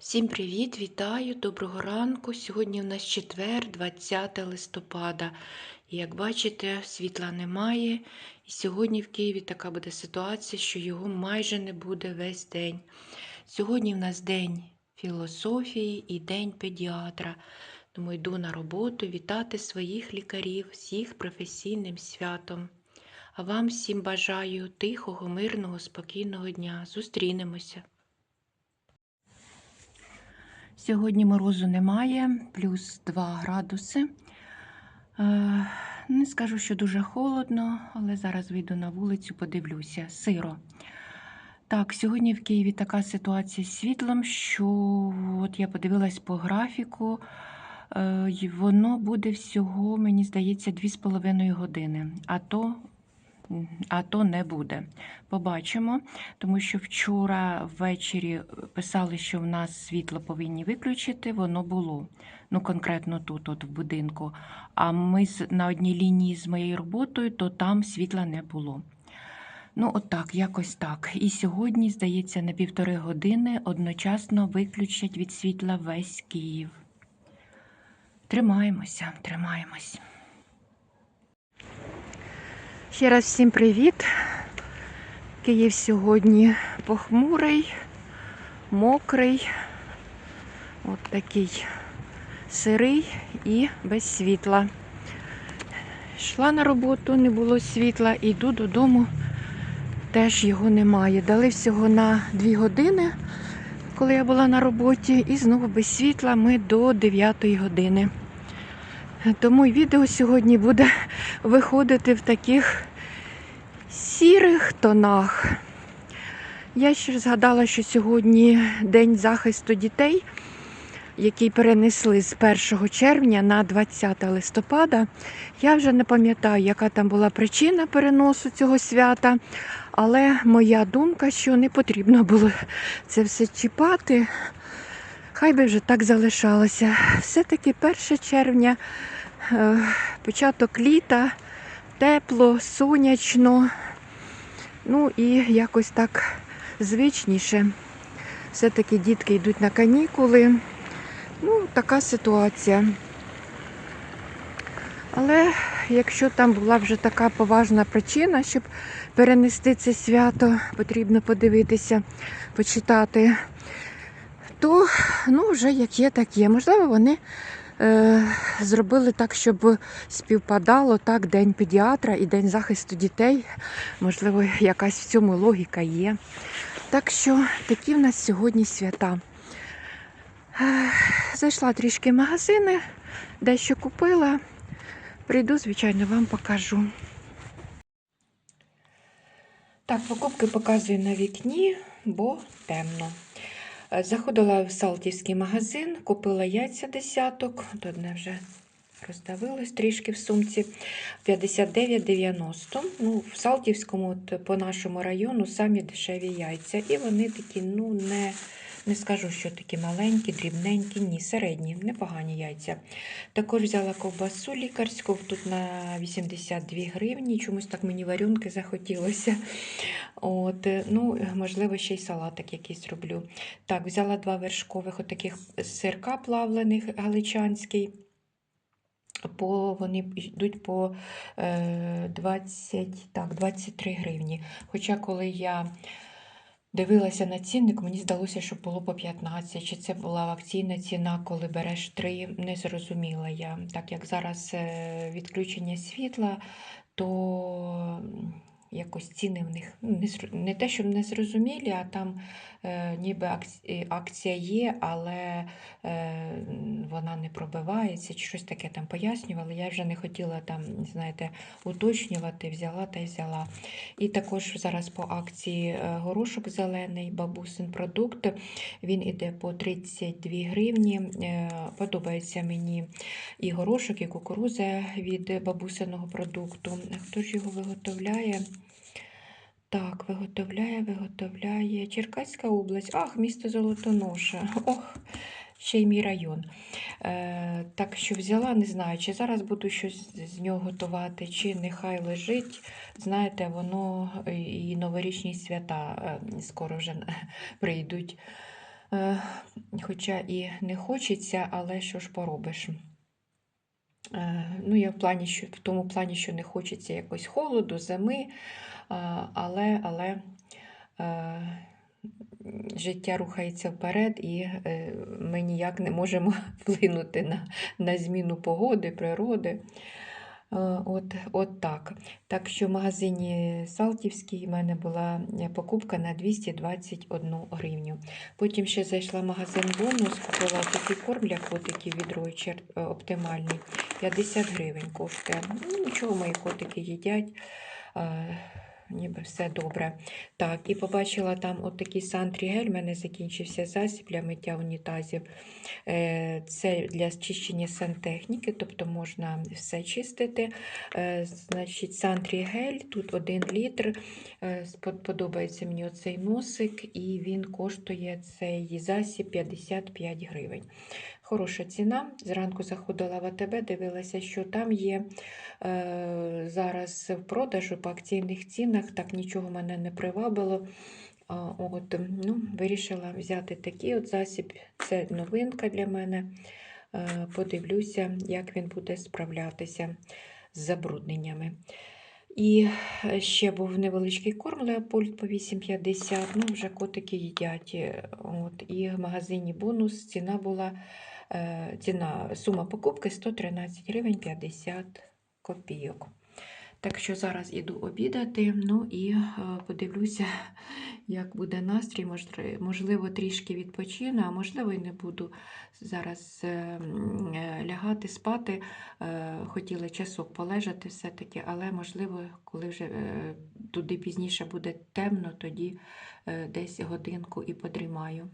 Всім привіт, вітаю, доброго ранку. Сьогодні у нас четвер, 20 листопада. Як бачите, світла немає. І сьогодні в Києві така буде ситуація, що його майже не буде весь день. Сьогодні в нас день філософії і день педіатра. Тому йду на роботу вітати своїх лікарів з їх професійним святом. А вам всім бажаю тихого, мирного, спокійного дня. Зустрінемося. Сьогодні морозу немає, плюс 2 градуси. Е, Не скажу, що дуже холодно, але зараз вийду на вулицю, подивлюся. Сиро. Так, сьогодні в Києві така ситуація з світлом, що от я подивилась по графіку, е, воно буде всього, мені здається, 2,5 години. А то, а то не буде. Побачимо, тому що вчора ввечері писали, що в нас світло повинні виключити, воно було. Ну, конкретно тут, от в будинку. А ми на одній лінії з моєю роботою, то там світла не було. Ну, от так, якось так. І сьогодні, здається, на півтори години одночасно виключать від світла весь Київ. Тримаємося, тримаємось. Ще раз всім привіт. Київ сьогодні похмурий, мокрий, от такий сирий і без світла. Йшла на роботу, не було світла, йду додому, теж його немає. Дали всього на 2 години, коли я була на роботі, і знову без світла ми до 9 години. Тому відео сьогодні буде виходити в таких сірих тонах. Я ще згадала, що сьогодні День захисту дітей, який перенесли з 1 червня на 20 листопада. Я вже не пам'ятаю, яка там була причина переносу цього свята, але моя думка, що не потрібно було це все чіпати. Хай би вже так залишалося. Все-таки 1 червня, е, початок літа, тепло, сонячно. Ну і якось так звичніше. Все-таки дітки йдуть на канікули. Ну, така ситуація. Але якщо там була вже така поважна причина, щоб перенести це свято, потрібно подивитися, почитати, то ну, вже як є, так є. Можливо, вони е, зробили так, щоб співпадало так День педіатра і День захисту дітей. Можливо, якась в цьому логіка є. Так що такі в нас сьогодні свята. Е, Зайшла трішки в магазини, дещо купила. Прийду, звичайно, вам покажу. Так, покупки показую на вікні, бо темно. Заходила в Салтівський магазин, купила яйця десяток, то одне вже роздавилось трішки в сумці. 59,90. Ну, в Салтівському, от, по нашому району, самі дешеві яйця. І вони такі, ну, не, не скажу, що такі маленькі, дрібненькі, ні, середні, непогані яйця. Також взяла ковбасу лікарську, тут на 82 гривні. Чомусь так мені варюнки захотілося. От, е, ну, можливо, ще й салатик якийсь роблю. Так, взяла два вершкових отаких сирка плавлених галичанський. По, вони йдуть по е, 20, так, 23 гривні. Хоча коли я дивилася на цінник, мені здалося, що було по 15. Чи це була акційна ціна, коли береш 3, не зрозуміла я. Так як зараз е, відключення світла, то якось ціни в них ну, не, не те, що не зрозумілі, а там е, ніби акція є, але е, вона не пробивається, чи щось таке там пояснювали. Я вже не хотіла там, знаєте, уточнювати, взяла та й взяла. І також зараз по акції е, горошок зелений, бабусин продукт. Він іде по 32 гривні. Е, Подобається мені і горошок, і кукуруза від бабусиного продукту. Хто ж його виготовляє? Так, виготовляє, виготовляє Черкаська область. Ах, місто Золотоноша. Ох, ще й мій район. Е, так що взяла, не знаю, чи зараз буду щось з нього готувати, чи нехай лежить. Знаєте, воно і новорічні свята е, скоро вже прийдуть. Е, Хоча і не хочеться, але що ж поробиш? Е, Ну, я в плані, що в тому плані, що не хочеться якось холоду, зими, але, але е, життя рухається вперед, і е, ми ніяк не можемо вплинути на, на зміну погоди, природи. Е, От, от так. Так що в магазині Салтівській в мене була е, покупка на 221 гривню. Потім ще зайшла в магазин бонус, купила такий корм для котиків від Ройчер е, оптимальний. 50 гривень коштує. Ну, нічого, мої котики їдять. Ніби все добре. Так, і побачила там от такий сантрігель, в мене закінчився засіб для миття унітазів. Е, Це для чищення сантехніки, тобто можна все чистити. Е, Значить, сантрігель, тут 1 літр. Е, Подобається мені оцей носик, і він коштує цей засіб 55 гривень. Хороша ціна. Зранку заходила в АТБ, дивилася, що там є е, зараз в продажу по акційних цінах. Так нічого мене не привабило. От, ну, вирішила взяти такий от засіб. Це новинка для мене. Е, Подивлюся, як він буде справлятися з забрудненнями. І ще був невеличкий корм Леопольд по 8,50. Ну, вже котики їдять. е, От. І в магазині бонус ціна була ціна, сума покупки 113 гривень 50 копійок. Так що зараз іду обідати, ну і е, подивлюся, як буде настрій. Можливо, трішки відпочину, а можливо, і не буду зараз е, е, лягати, спати. Хотіла часок полежати все-таки, але можливо, коли вже туди пізніше буде темно, тоді десь годинку і подрімаю.